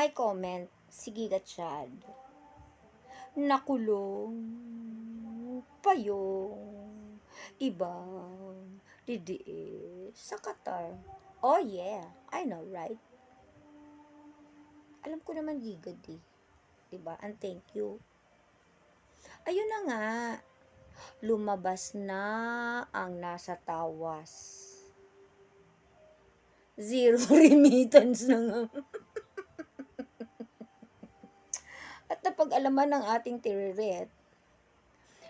May comment, si Giga Chad. Nakulong pa yung ibang didiis sa Qatar. Oh yeah, I know, right? Alam ko naman Giga di. Diba? And thank you. Ayun na nga. Lumabas na ang nasa tawas. Zero remittance na nga. At napag-alaman ng ating tiriret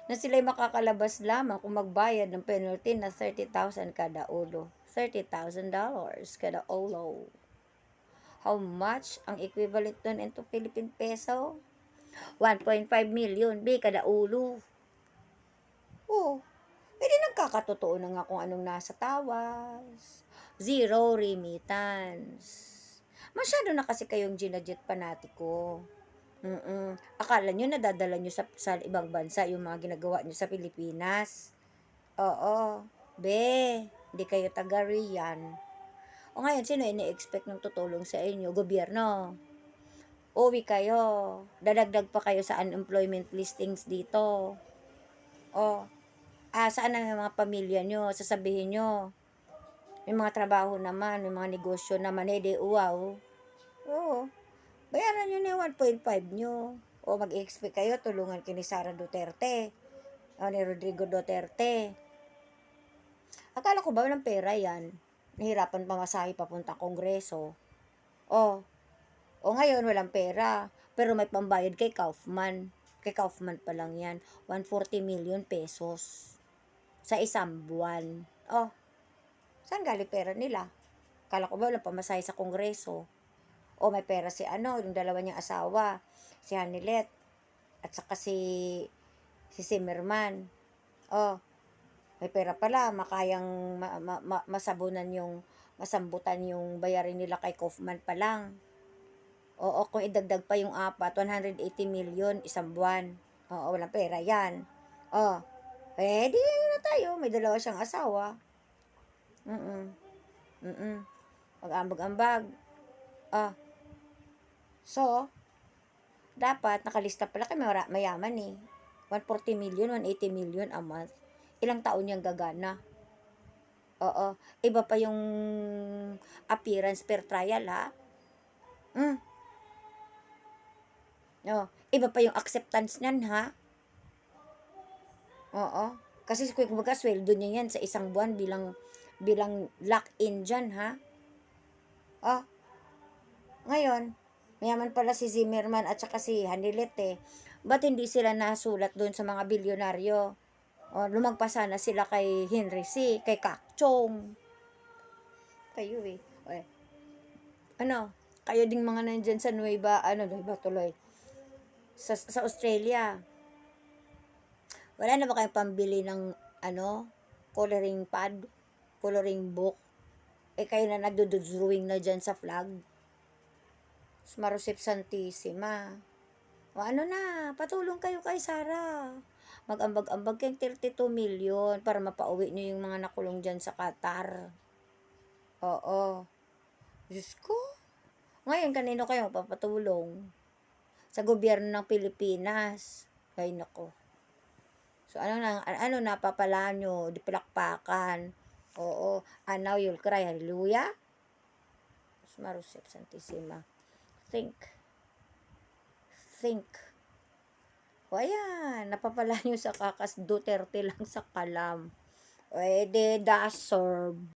na sila'y makakalabas lamang kung magbayad ng penalty na 30,000 kada ulo. $30,000 kada ulo. How much ang equivalent nun into Philippine peso? 1.5 million, be, kada ulo. Oh, pwede nagkakatotoo na nga kung anong nasa tawas. Zero remittance. Masyado na kasi kayong ginadjet panatiko. Mm Akala nyo nadadala nyo sa, sa ibang bansa yung mga ginagawa nyo sa Pilipinas. Oo. Be, hindi kayo taga riyan. O ngayon, sino ini-expect ng tutulong sa inyo? Gobyerno. Uwi kayo. Dadagdag pa kayo sa unemployment listings dito. O, ah, saan ang mga pamilya nyo? Sasabihin nyo. May mga trabaho naman, may mga negosyo naman, eh, di uwaw. Oo. Bayaran nyo na yung 1.5 nyo. O mag-expect kayo, tulungan kini Sara Duterte. O ni Rodrigo Duterte. Akala ko ba ng pera yan? Nahirapan pamasahe papunta kongreso. O, o ngayon walang pera. Pero may pambayad kay Kaufman. Kay Kaufman pa lang yan. 140 million pesos. Sa isang buwan. O, saan galing pera nila? Akala ko ba walang pamasahe sa kongreso? O may pera si ano, yung dalawa niyang asawa. Si Hanilet. At saka si si Zimmerman. Oh, may pera pala, makayang ma, ma, ma, masabunan yung, masambutan yung bayarin nila kay Kaufman pa lang. Oo, kung idagdag pa yung apat, 180 million isang buwan. Oo, walang pera yan. Oh, eh, na tayo. May dalawa siyang asawa. Mm-mm. Mm-mm. Mag-ambag-ambag. Ah. So, dapat nakalista pala kay mayaman eh. 140 million, 180 million a month. Ilang taon niyang gagana. Oo. Iba pa yung appearance per trial, ha? Mm. No. Iba pa yung acceptance niyan, ha? Oo. Kasi kung kumbaga, sweldo niya yan sa isang buwan bilang bilang lock-in dyan, ha? Oh. Ngayon, mayaman pala si Zimmerman at saka si Hanilet, eh. Ba't hindi sila nasulat doon sa mga bilyonaryo? O, lumagpas sana sila kay Henry C., kay Kakchong. Kayo eh. O, eh. Ano? Kayo ding mga nandyan sa Nueva, ano, Nueva tuloy. Sa, sa Australia. Wala na ba kayong pambili ng, ano, coloring pad? Coloring book? Eh, kayo na nagdudrawing na dyan sa flag? Marusip Santissima. O ano na, patulong kayo kay Sarah. Mag-ambag-ambag kayong 32 million para mapauwi nyo yung mga nakulong dyan sa Qatar. Oo. Diyos ko. Ngayon, kanino kayo papatulong? Sa gobyerno ng Pilipinas. Ay, nako. So, ano na, ano na, papala nyo, di palakpakan. Oo. And now you'll cry, hallelujah. Marusip Santissima. Think think. O ayan, napapala nyo sa kakas Duterte lang sa kalam. O edi, da serve.